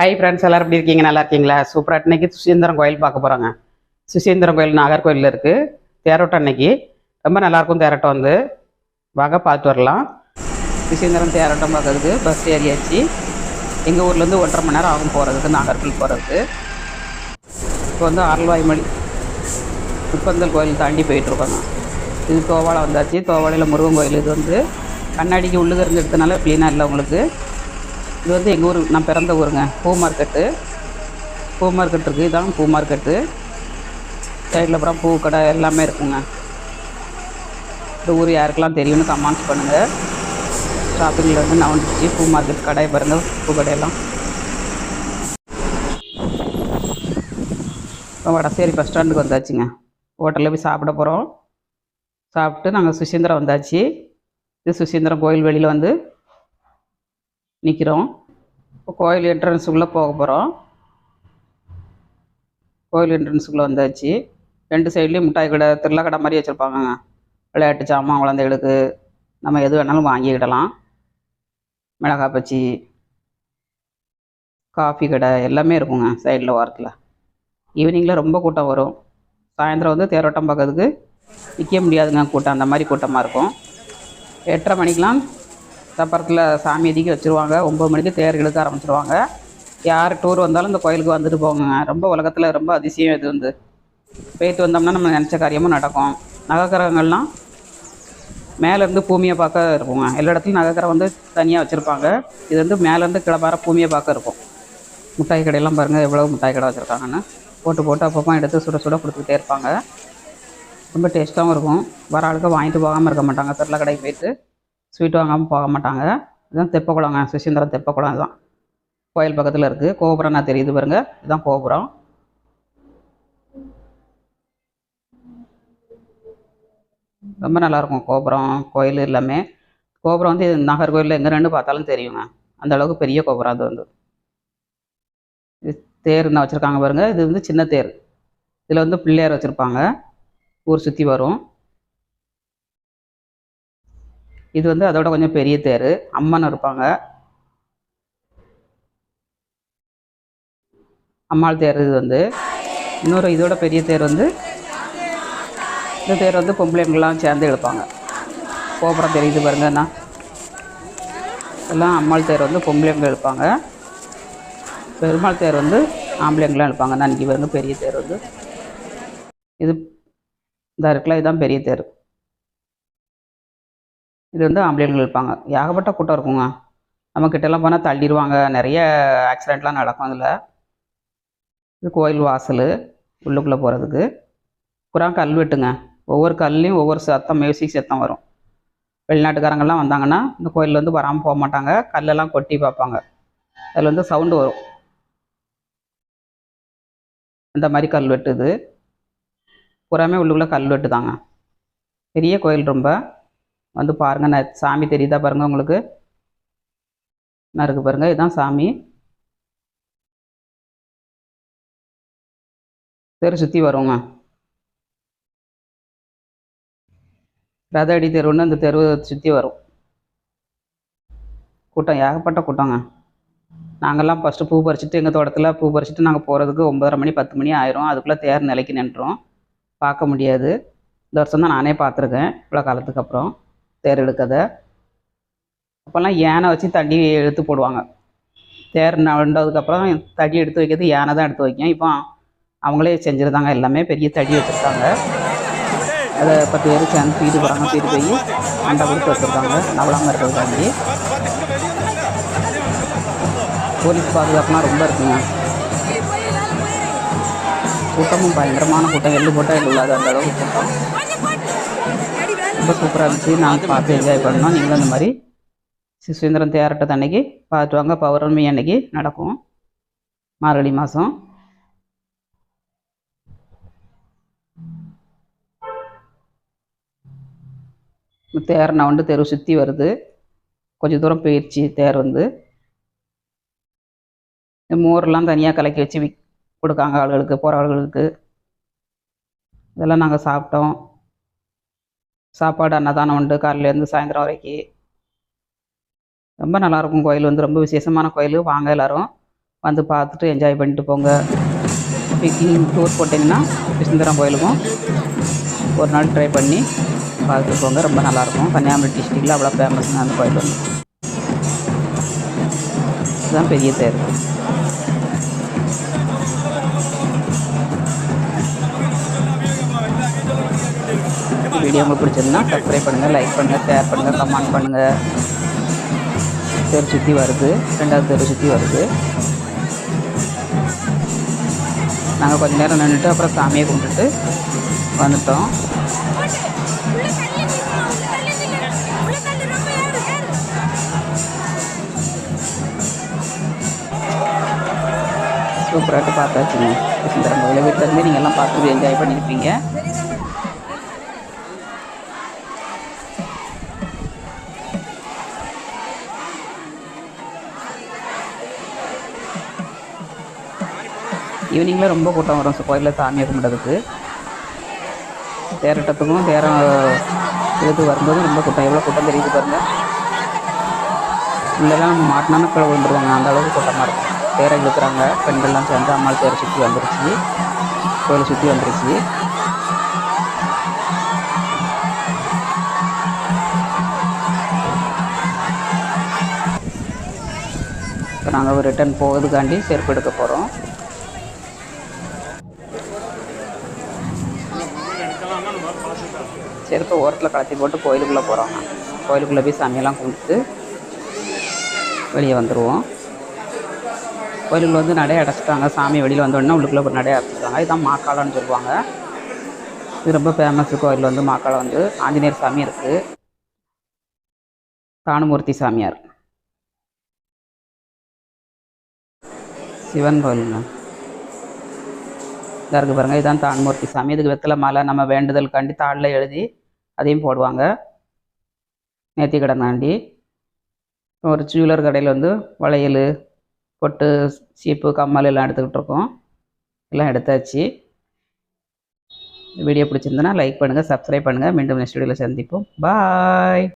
Hi friends எல்லாரும் எப்படி இருக்கீங்க? நல்லா இருக்கீங்களா? சூப்பராக இன்னைக்கு சுசீந்திரம் கோயில் பார்க்க போகிறாங்க சுசீந்திரம் கோயில் நாகர்கோயிலில் இருக்குது தேரோட்டம் அன்னைக்கு. ரொம்ப நல்லாயிருக்கும் தேரோட்டம் வந்து. வாங்க பார்த்து வரலாம். சுசீந்திரம் தேரோட்டம் பார்க்கறதுக்கு பஸ் ஏறியாச்சு. எங்கள் ஊர்லேருந்து ஒன்றரை மணி நேரம் ஆகும் போகிறதுக்கு நாகர்கோயில் போகிறதுக்கு இப்போ வந்து அருள்வாய்மொழி முப்பந்தல் கோயில் தாண்டி போயிட்டுருக்கோங்க இது தோவாளை வந்தாச்சு. தோவாளையில் முருகன் கோயில். இது வந்து கண்ணாடிக்கு உள்ளுக இருந்து எடுத்தனால க்ளீனாக இல்லை உங்களுக்கு. இது வந்து எங்கள் ஊர் நான் பிறந்த ஊருங்க. பூ மார்க்கெட்டு பூ மார்க்கெட் இருக்குது இதான் பூ மார்க்கெட்டு சைடில் அப்புறம் பூ கடை எல்லாமே இருக்குங்க. இந்த ஊர் யாருக்கெல்லாம் தெரியும்னு கமெண்ட்ஸ் பண்ணுங்கள் ஷாப்பிங்கில் வந்து நான் வந்துச்சு. பூ மார்க்கெட் கடை பாருங்கள் பூ கடையெல்லாம். இப்போ வடசேரி பஸ் ஸ்டாண்டுக்கு வந்தாச்சுங்க. ஹோட்டலில் போய் சாப்பிட போகிறோம் சாப்பிட்டு நாங்கள் சுசீந்திரம் வந்தாச்சு. இது சுசீந்திரம் கோயில் வெளியில் வந்து நிற்கிறோம் இப்போ கோயில் என்ட்ரன்ஸுக்குள்ளே போக போகிறோம் கோயில் என்ட்ரன்ஸுக்குள்ளே வந்தாச்சு. ரெண்டு சைட்லேயும் மிட்டாய் கடை திருவிழா கடை மாதிரி வச்சுருப்பாங்கங்க. விளையாட்டு சாமான் குழந்தைகளுக்கு நம்ம எது வேணாலும் வாங்கிக்கிடலாம். மிளகாய் பச்சி காஃபி கடை எல்லாமே இருக்குங்க சைடில் ஓரத்தில். ஈவினிங்கில் ரொம்ப கூட்டம் வரும். சாயந்தரம் வந்து தேரோட்டம் பார்க்கறதுக்கு நிற்க முடியாதுங்க கூட்டம். அந்த மாதிரி கூட்டமாக இருக்கும். எட்டரை மணிக்கெலாம் சப்பரத்தில் சாமி எதிக்க வச்சுருவாங்க. ஒம்பது மணிக்கு தேர் இழுக்க ஆரம்பிச்சிருவாங்க. யார் டூர் வந்தாலும் இந்த கோயிலுக்கு வந்துட்டு போங்க. ரொம்ப உலகத்தில் ரொம்ப அதிசயம் இது வந்து. போயிட்டு வந்தோம்னா நம்ம நினச்ச காரியமும் நடக்கும். நகக்கரங்கள்லாம் மேலேருந்து பூமியை பார்க்க இருக்குங்க. எல்லா இடத்துலையும் நகைக்கரை வந்து தனியாக வச்சுருப்பாங்க. இது வந்து மேலேருந்து கிளப்பார பூமியை பார்க்க இருக்கும். மிட்டாய் கடையெல்லாம் பாருங்கள் எவ்வளோ மிட்டாய் கடை வச்சுருக்காங்கன்னு. போட்டு போட்டு அப்பப்போ எடுத்து சுட சுட கொடுத்துக்கிட்டே இருப்பாங்க. ரொம்ப டேஸ்ட்டாகவும் இருக்கும். வர ஆளுக்கு வாங்கிட்டு போகாமல் இருக்க மாட்டாங்க. திருவிழா கடைக்கு போயிட்டு ஸ்வீட் வாங்காமல் போக மாட்டாங்க. இதுதான் தெப்பக்குளங்க. சுசீந்திரம் தெப்பக்குளம் இதுதான். கோயில் பக்கத்தில் இருக்குது கோபுரம் நான் தெரியுது பாருங்க. இதுதான் கோபுரம். ரொம்ப நல்லாயிருக்கும் கோபுரம். கோயில் எல்லாமே. கோபுரம் வந்து இது நாகர்கோயிலில் எங்கே ரெண்டு பார்த்தாலும் தெரியுங்க. அந்த அளவுக்கு பெரிய கோபுரம் அது வந்து. இது தேர் தான் வச்சுருக்காங்க பாருங்கள் இது வந்து சின்ன தேர். இதில் வந்து பிள்ளையார் வச்சுருப்பாங்க. ஊர் சுற்றி வரும். இது வந்து அதோட கொஞ்சம் பெரிய தேர். அம்மன் இருப்பாங்க. அம்மாள் தேர் இது வந்து. இன்னொரு இதோட பெரிய தேர் வந்து இந்த தேர் வந்து பொம்பளைங்களாம் சேர்ந்து இழுப்பாங்க. கோபுரம் தெரியுது பாருங்கண்ணா எல்லாம் அம்மாள் தேர் வந்து பொம்பளைங்க இழுப்பாங்க. பெருமாள் தேர் வந்து ஆம்பளைங்களாம் இழுப்பாங்க அன்றைக்கி பாருங்க பெரிய தேர் வந்து. இது இந்த இருக்குல்ல இதுதான் பெரிய தேர். இது வந்து ஆம்பளைங்கள் இருப்பாங்க. ஏகப்பட்ட கூட்டம் இருக்குங்க. நம்ம கிட்டலாம் போனால் தள்ளிடுவாங்க நிறைய ஆக்சிடெண்ட்லாம் நடக்கும் அதில். இது கோயில் வாசல் உள்ளுக்குள்ளே போகிறதுக்கு புறா கல்வெட்டுங்க ஒவ்வொரு கல்லையும் ஒவ்வொரு சத்தம் மியூசிக் சத்தம் வரும். வெளிநாட்டுக்காரங்கெல்லாம் வந்தாங்கன்னா இந்த கோயிலில் வந்து வராமல் போக மாட்டாங்க. கல்லெல்லாம் கொட்டி பார்ப்பாங்க. அதில் வந்து சவுண்டு வரும். அந்த மாதிரி கல்வெட்டு இது புறாமே உள்ளுக்குள்ளே கல்வெட்டு தாங்க பெரிய கோயில் ரொம்ப. வந்து பாருங்க நான் சாமி தெரியுதா பாருங்க உங்களுக்கு. நான் இருக்கு பாருங்க இதுதான் சாமி. தெரு சுற்றி வருவோங்க ரத அடி தெருவுன்னு அந்த தெருவை சுற்றி வரும். கூட்டம் ஏகப்பட்ட கூட்டங்க. நாங்கள்லாம் ஃபஸ்ட்டு பூ பறிச்சுட்டு எங்கள் தோட்டத்தில் பூ பறிச்சுட்டு நாங்கள் போகிறதுக்கு ஒம்பதரை மணி பத்து மணி ஆயிரும். அதுக்குள்ளே தேர் நிலைக்கு நின்றுரும். பார்க்க முடியாது. இந்த வருஷம் தான் நானே பார்த்துருக்கேன். இவ்வளோ காலத்துக்கு அப்புறம். தேர் எடுக்கதை அப்போல்லாம் யானை வச்சு தண்ணி எடுத்து போடுவாங்க. தேர் நண்டதுக்கப்புறம் தடி எடுத்து வைக்கிறது யானை தான் எடுத்து வைக்கும். இப்போ அவங்களே செஞ்சுருந்தாங்க. எல்லாமே பெரிய தடி வச்சுருக்காங்க. அதை பத்து பேர் சேர்ந்து தீடு போகிறாங்க தீடு போய் அண்டை கொடுத்து வச்சுருக்காங்க. நவலாமல் இருக்கிறதுக்காண்டி. போலீஸ் பாதுகாப்புலாம் ரொம்ப இருக்குங்க. கூட்டமும் பயங்கரமான கூட்டம். எள்ளு போட்டால் எள்ளு இல்லாத அந்த அளவுக்கு கூட்டம். ரொம்ப சூப்பராக இருந்துச்சு. நாங்கள் பார்த்து என்ஜாய் பண்ணோம். நீங்களும் அந்த மாதிரி சுதந்திரம் தேரட்டத்து அன்னைக்கு பார்த்துட்டு வாங்க பௌர்ணமி அன்னைக்கு நடக்கும். மார்கழி மாதம் தேர் நான் வந்து தெரு சுற்றி வருது. கொஞ்சம் தூரம் போயிடுச்சு தேர் வந்து. இந்த மோர்லாம் தனியாக கலக்கி வச்சு விக் கொடுக்காங்க ஆளுகளுக்கு போகிற ஆளுகளுக்கு இதெல்லாம் நாங்கள் சாப்பிட்டோம். சாப்பாடு அன்னதானம் உண்டு. காலையிலேருந்து சாயந்தரம் வரைக்கும் ரொம்ப நல்லாயிருக்கும் கோயில் வந்து. ரொம்ப விசேஷமான கோயில். வாங்க எல்லாரும். வந்து பார்த்துட்டு என்ஜாய் பண்ணிட்டு போங்க. பிக்னிக் டூர் போட்டிங்கன்னா விசுந்தரம் கோயிலுக்கும் ஒரு நாள் ட்ரை பண்ணி பார்த்துட்டு போங்க. ரொம்ப நல்லாயிருக்கும். கன்னியாகுமரி டிஸ்ட்ரிக்டில் அவ்வளோ ஃபேமஸ்ங்க அந்த கோயில் வந்து. இதுதான் பெரிய தேர். வீடியோ உங்களுக்கு பிடிச்சிருந்தா சப்ஸ்கிரைப் பண்ணுங்கள் லைக் பண்ணுங்கள் ஷேர் பண்ணுங்கள் கமெண்ட் பண்ணுங்கள் தெரு சுற்றி வருது. ரெண்டாவது தெரு சுற்றி வருது. நாங்கள் கொஞ்சம் நேரம் நின்றுட்டு அப்புறம் சாமியை கும்பிட்டுட்டு வந்துட்டோம். சூப்பராகிட்டு பார்த்தாச்சுங்க. சுந்தரம் கோயிலை வீட்டிலேருந்து நீங்கள் எல்லாம் பார்த்து என்ஜாய் பண்ணியிருப்பீங்க. ஈவினிங்கில் ரொம்ப கூட்டம் வரும். ஸோ கோயிலில் சாமியை கும்பிட்றதுக்கு. தேரட்டத்துக்கும் தேரம் இது வரும்போது ரொம்ப கூட்டம். எவ்வளோ கூட்டம் தெரியுது பாருங்க. இல்லைலாம் நம்ம மாட்டினான விழுந்துருவாங்க. அந்த அளவுக்கு கூட்டமாக இருக்கும். தேரை இழுக்கிறாங்க. பெண்கள்லாம் சேர்ந்து அம்மாள் தேரை சுற்றி வந்துருச்சு. கோயிலை சுற்றி வந்துருச்சு. இப்போ நாங்கள் ரிட்டர்ன் போகிறதுக்காண்டி செருப்பு எடுக்க போகிறோம் செருப்பை ஓரத்தில் கலத்தி போட்டு கோயிலுக்குள்ளே போகிறோம் கோயிலுக்குள்ளே போய் சாமியெல்லாம் கும்பிட்டு வெளியே வந்துடுவோம் கோயிலுக்குள்ள வந்து நடை அடைச்சிட்டாங்க. சாமி வெளியில் வந்தோடனே உள்ளுக்குள்ளே ஒரு நடை அடைச்சிட்டாங்க. இதுதான் மாக்காளம்னு சொல்லுவாங்க. இது ரொம்ப ஃபேமஸ் கோயில் வந்து மாக்காளம் வந்து. ஆஞ்சநேயர் சாமி இருக்குது தானுமூர்த்தி சாமியார். சிவன் கோயிலுங்க இதாக இருக்குது பாருங்கள் இதுதான் தான்மூர்த்தி சாமி. இதுக்கு வெத்தலை மாலை நம்ம வேண்டுதல் கண்டி தாளில் எழுதி அதையும் போடுவாங்க. நேர்த்தி கடனாண்டி ஒரு ஜுவல்லர் கடையில் வந்து வளையல் பொட்டு சீப்பு கம்மல் எல்லாம் எடுத்துக்கிட்டு இருக்கோம். எல்லாம் எடுத்தாச்சு. வீடியோ பிடிச்சிருந்தனா லைக் பண்ணுங்கள் சப்ஸ்கிரைப் பண்ணுங்கள் மீண்டும் நெக்ஸ்ட் வீடியோவில் சந்திப்போம். பாய்